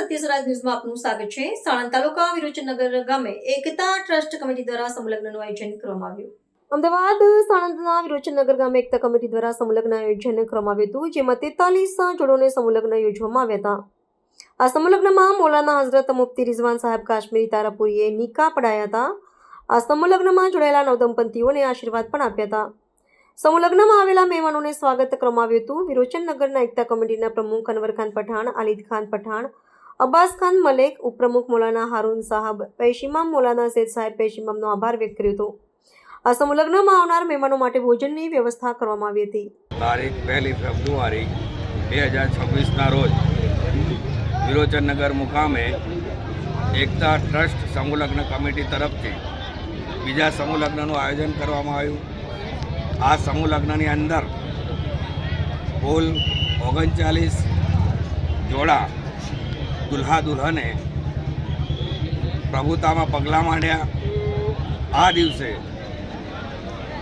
સત્યસરાજ ન્યૂઝમાં આપનું સ્વાગત છે. સાણંદ તાલુકા વિરોચનનગર ગામે એકતા ટ્રસ્ટ કમિટી દ્વારા સંલગ્નનું આયોજન કરવામાં આવ્યું. અમદાવાદ સાણંદના વિરોચનનગર ગામે એકતા કમિટી દ્વારા સંલગ્ન આયોજન કરવામાં આવ્યું હતું, જેમાં તેતાલીસ જોડોને સંલગ્ન યોજવામાં આવ્યા હતા. આ સંલગ્નમાં મોલાના હઝરત મુફતી રિઝવાન સાહેબ કાશ્મીરી તારાપુરીએ નિકા પડાયા હતા. આ સંલગ્નમાં જોડાયેલા નવદંપતીઓને આશીર્વાદ પણ આપ્યા હતા. સમૂહલગ્નમાં આવેલા મહેમાનોને સ્વાગત કરવામાં આવ્યું હતું. વિરોચન નગરના એકતા કમિટીના પ્રમુખ અનવરખાન પઠાણ, આલિદ ખાન પઠાણ અબ્બાસ ખાન મલેક, ઉપપ્રમુખ મોલાના હારૂન સાહબ, પૈશિમામ મોલાના સૈદ સાહેબ પૈશિમામનો આભાર વ્યક્ત કર્યો હતો. આ સમુલગ્નમાં આવનાર મહેમાનો માટે ભોજનની વ્યવસ્થા કરવામાં આવી હતી. તારીખ પહેલી ફેબ્રુઆરી બે હજાર છવ્વીસના રોજ વિરોચનનગર મુકામે એકતા ટ્રસ્ટ સમૂહલગ્ન કમિટી તરફથી બીજા સમૂહલગ્નનું આયોજન કરવામાં આવ્યું. આ સમૂહલગ્નની અંદર કુલ ઓગણચાલીસ જોડા દુલ્હા દુલ્હને પ્રભુતામાં પગલાં માંડ્યા. આ દિવસે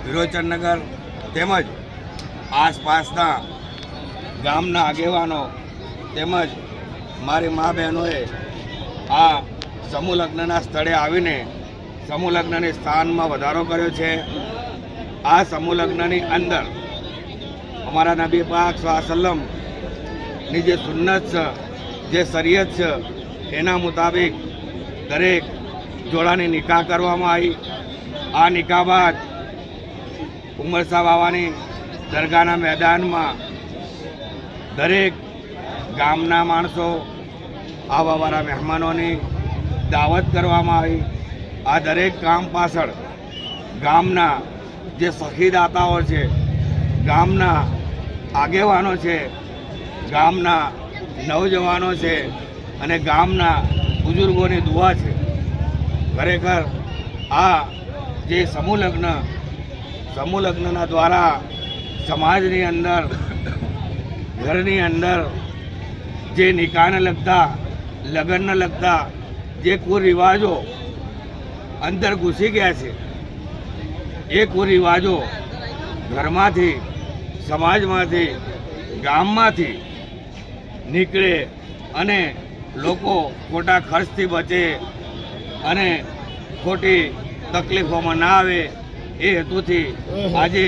વિરોચનનગર તેમજ આસપાસના ગામના આગેવાનો તેમજ મારી મા બહેનોએ આ સમૂહ લગ્નના સ્થળે આવીને સમૂહ લગ્નની સ્થાનમાં વધારો કર્યો છે. આ સમૂહ લગ્નની અંદર અમારા નબી પાક સ્વાસલમની જે સુન્નત છે જે શરીયત છે, એના મુતાબિક દરેક જોડાની નિકાહ કરવામાં આવી. આ નિકાહ બાદ ઉમરસા બાવાની દરગાહના મેદાનમાં દરેક ગામના માણસો આવવાવાળા મહેમાનોની દાવત કરવામાં આવી. આ દરેક કામ પાછળ ગામના જે સખીદાતાઓ છે, ગામના આગેવાનો છે, ગામના નવજવાનો છે અને ગામના બુઝુર્ગોની દુઆ છે. ખરેખર આ જે સમૂહ લગ્ન સમૂહ લગ્નના દ્વારા સમાજની અંદર, ઘરની અંદર જે નિકાહને લગતા લગ્નને લગતા જે કુરિવાજો અંદર ઘૂસી ગયા છે, એ કુરિવાજો ઘરમાંથી, સમાજમાંથી, ગામમાંથી નીકળે અને લોકો ખોટા ખર્ચથી બચે અને ખોટી તકલીફોમાં ના આવે એ હેતુથી આજે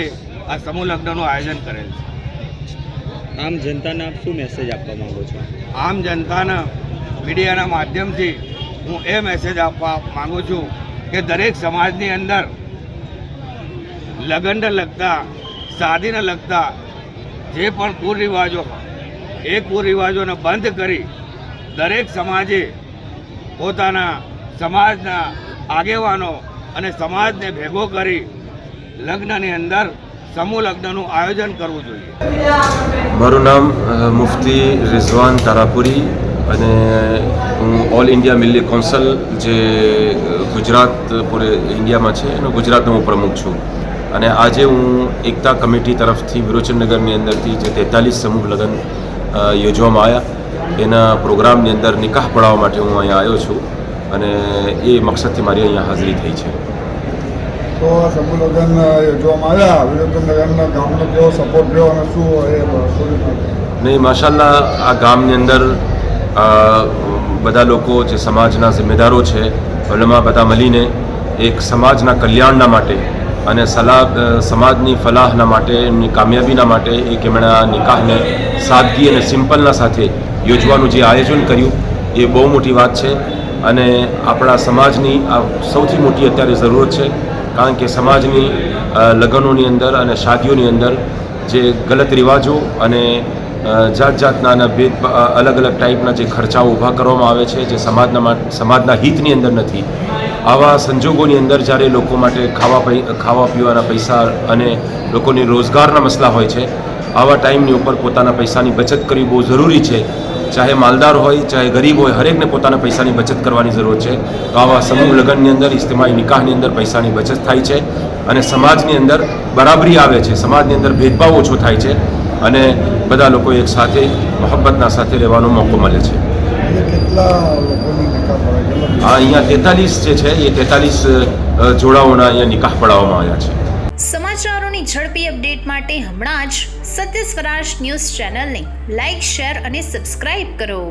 આ સમૂહ લગ્નનું આયોજન કરેલ છે. આમ જનતાને આપ શું મેસેજ આપવા માંગો છો? આમ જનતાને મીડિયાના માધ્યમથી હું એ મેસેજ આપવા માંગુ છું કે દરેક સમાજની અંદર લગ્નને લગતા શાદીને લગતા જે પણ કુરિવાજો એ કુરિવાજોને બંધ કરી દરેક સમાજે પોતાના સમાજના આગેવાનો અને સમાજને ભેગો કરી લગ્નની અંદર સમૂહ લગ્નનું આયોજન કરવું જોઈએ. મારું નામ મુફતી રિઝવાન તારાપુરી અને હું ઓલ ઇન્ડિયા મિલ્લી કોન્સલ જે ગુજરાત પૂરે ઇન્ડિયામાં છે, એનો ગુજરાતનો હું પ્રમુખ છું. અને આજે હું એકતા કમિટી તરફથી વિરોચનનગરની અંદરથી જે તેતાલીસ સમૂહ લગ્ન યોજવામાં આવ્યા. એના પ્રોગ્રામની અંદર નિકાહ પડાવવા માટે હું અહીંયા આવ્યો છું અને એ મકસદથી મારી અહીંયા હાજરી થઈ છે. તો સમૂહ લગ્ન યોજવામાં આવ્યા? વિવેકનગરના ગામનો કેવો સપોર્ટ રહ્યો અને શું એ નહીં માશાલ્લાહ આ ગામની અંદર બધા લોકો જે સમાજના જિમ્મેદારો છે ભલેમાં બધા મળીને એક સમાજના કલ્યાણના માટે અને સલાહ સમાજની ફલાહના માટે, એમની કામયાબીના માટે એક એમણે આ નિકાહને સાદગી અને સિમ્પલના સાથે યોજવાનું જે આયોજન કર્યું, એ બહુ મોટી વાત છે. અને આપણા સમાજની આ સૌથી મોટી અત્યારે જરૂરત છે, કારણ કે સમાજની લગ્નોની અંદર અને શાદીઓની અંદર જે ગલત રિવાજો અને જાત જાતના ભેદ અલગ અલગ ટાઈપના જે ખર્ચાઓ ઊભા કરવામાં આવે છે, જે સમાજના સમાજના હિતની અંદર નથી આવા સંજોગોની અંદર જ્યારે લોકો માટે ખાવા ખાવા પીવાના પૈસા અને લોકોની રોજગારના મસલા હોય છે, આવા ટાઈમની ઉપર પોતાના પૈસાની બચત કરવી બહુ જરૂરી છે. ચાહે માલદાર હોય, ચાહે ગરીબ હોય, હરેકને પોતાના પૈસાની બચત કરવાની જરૂર છે. તો આવા સમૂહ લગ્નની અંદર, ઇજ્તિમાઈ નિકાહની અંદર પૈસાની બચત થાય છે અને સમાજની અંદર બરાબરી આવે છે. સમાજની અંદર ભેદભાવ ઓછો થાય છે અને બધા લોકો એક સાથે, મોહબ્બતના સાથે રહેવાનો મોકો મળે છે. કેટલા લોકોની નિકાહ પડાય કેટલા આ અહીંયા તેતાલીસ જે છે, એ તેતાલીસ જોડાઓના અહીંયા નિકાહ પડાવવામાં આવ્યા છે. સમાચારોની ઝડપી અપડેટ માટે હમણાં જ સત્ય સ્વરાજ ન્યૂઝ ચેનલને લાઇક શેર અને સબસ્ક્રાઇબ કરો.